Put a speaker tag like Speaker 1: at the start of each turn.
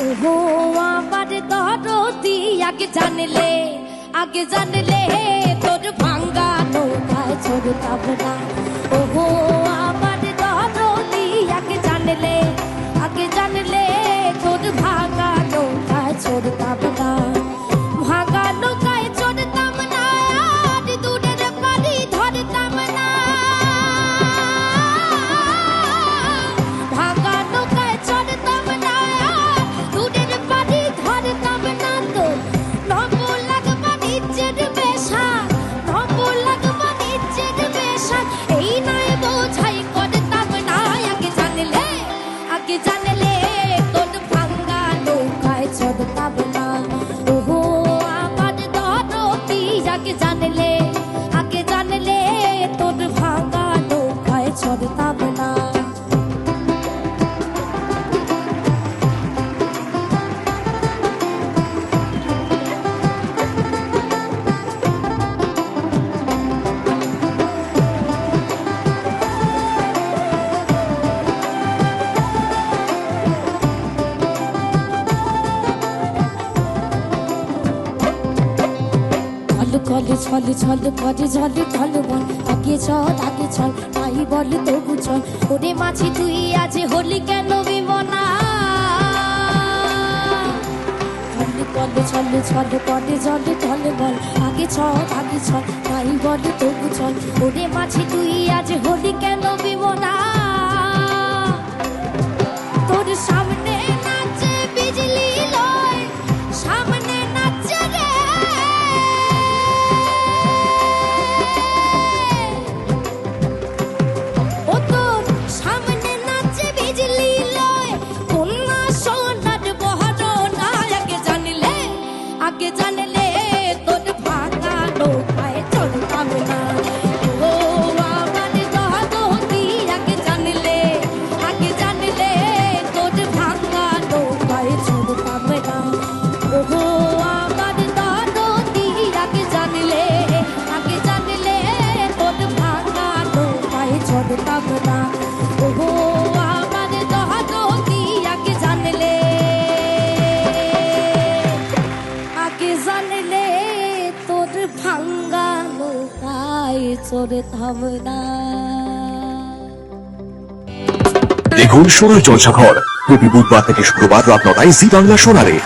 Speaker 1: ওহো আমার দরদি আগে জানলে আগে জানলে তোর ভাঙ্গা নৌকায় চড়তাম না। ওহো ছল কলে ছল ছল করে ঝলে ঢল বল আগে চল আগে চল তাই বল তবু চল ওরে মাছি তুই আজ হলি কেন বিমনা ছল কলে ছল ছল করে ঝলে ঢল বল আগে চল আগে চল তাই বল তবু চল ওরে মাছি তুই আজ হলি কেন বিমনা আগে জানলে তোর ভাঙা নৌকায় চড়তাম না ও
Speaker 2: দেখুন সোনার জলসাঘর। প্রতি বুধবার থেকে শুক্রবার রাত নটায় জি বাংলা সোনারে।